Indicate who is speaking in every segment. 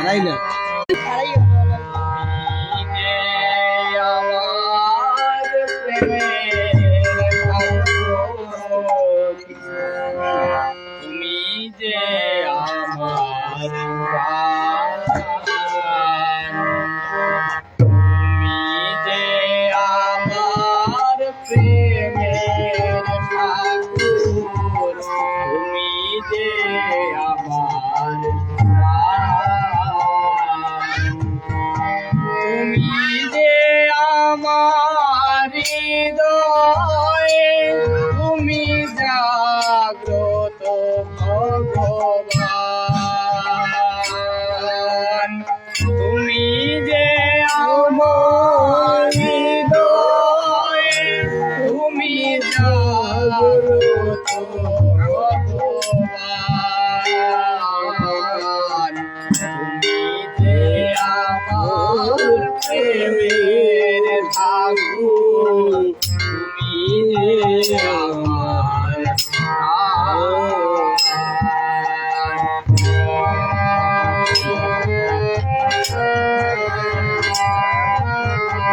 Speaker 1: হারাই না
Speaker 2: তুমি যে আমার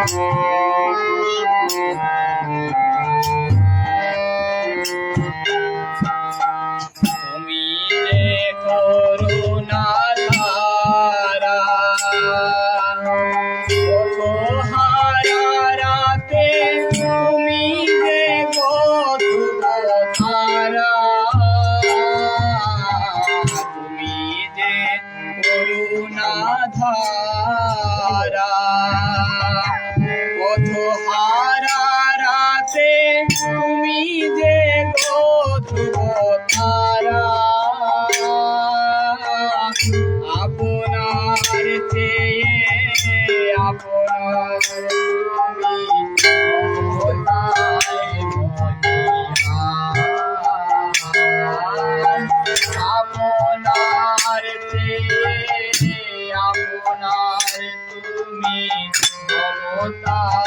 Speaker 2: তুমি যে করুণা ধারা হারা রাতে তুমি যে ধারা তুমি যে করুণা ধারা होता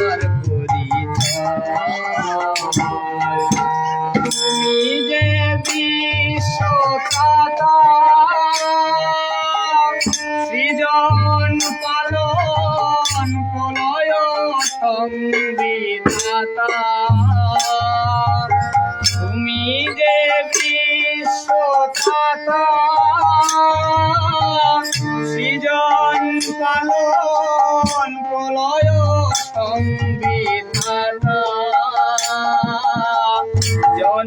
Speaker 2: আমার তুমি যে বিশ্বতা সৃজন পালন প্রলয় সঙ্গে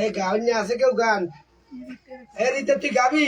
Speaker 1: এই গাউন আছে কেউ গান? এ রীতে তুই গাবি?